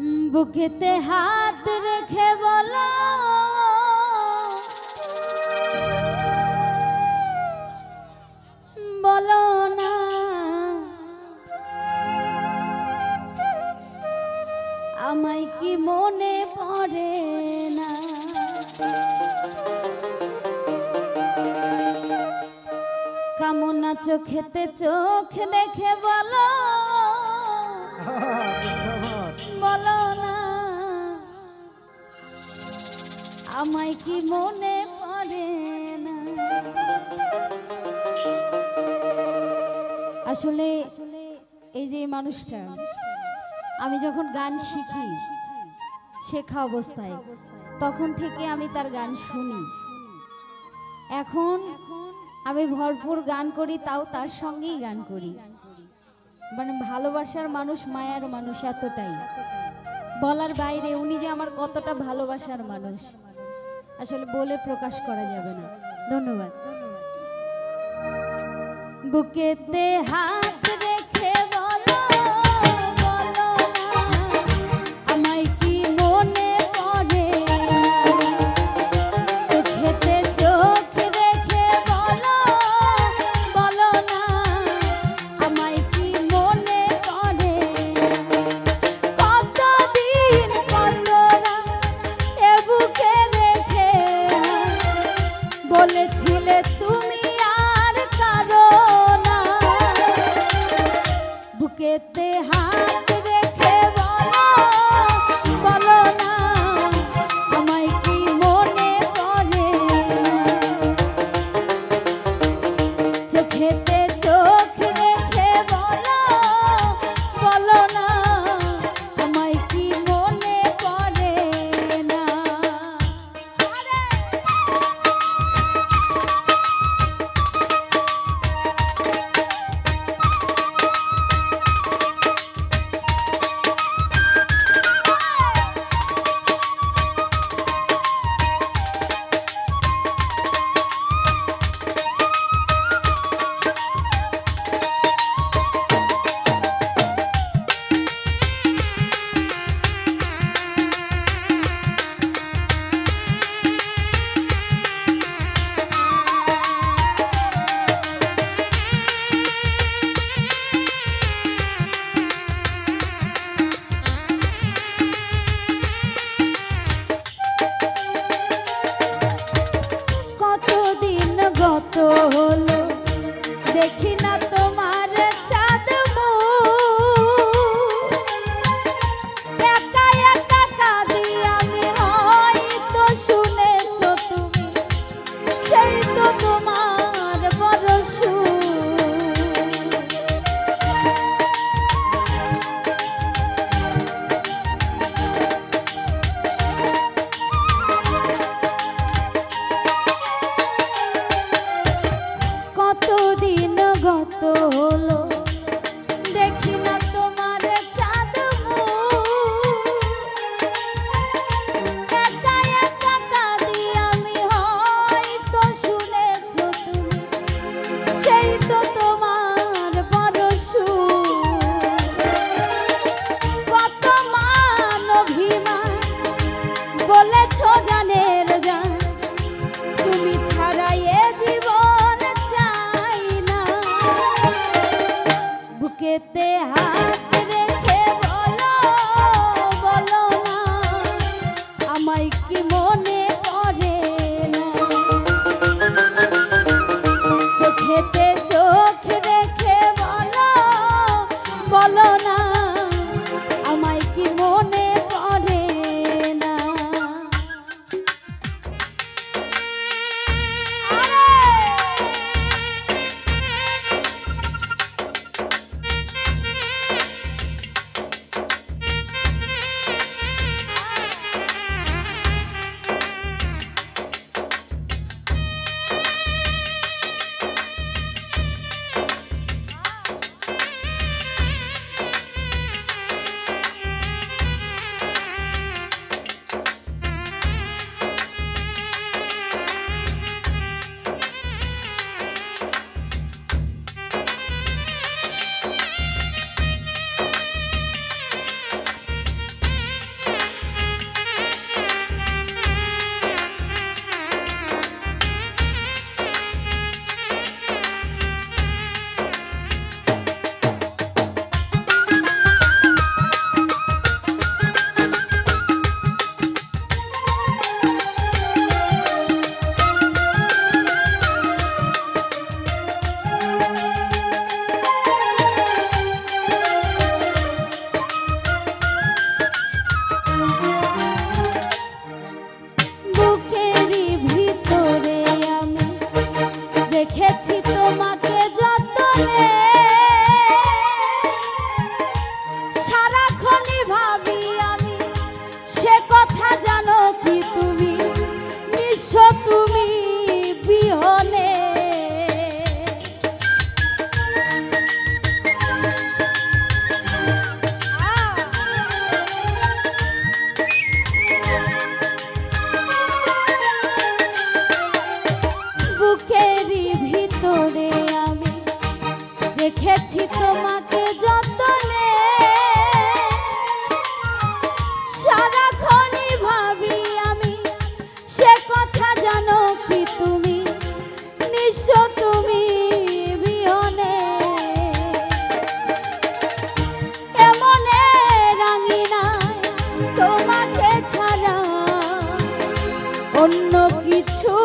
বুকেতে হাত রেখে বলো। বলো না। আমায় কি মনে পড়ে না? কামনা চোখেতে চোখ দেখে বলো। আমায় কি মনে পড়ে না? আসলে এই যে মানুষটা, আমি যখন গান শিখি, শেখা অবস্থায়, তখন থেকে আমি তার গান শুনি। এখন আমি ভরপুর গান করি, তাও তার সঙ্গেই গান করি। মানে ভালোবাসার মানুষ মায়ার মানুষ এতটাই। বলার বাইরে উনি যে আমার কতটা ভালোবাসার মানুষ। আসলে বলে প্রকাশ করা যাবে না। ধন্যবাদ। বুকেতে হাত like him all. অন্য কিছু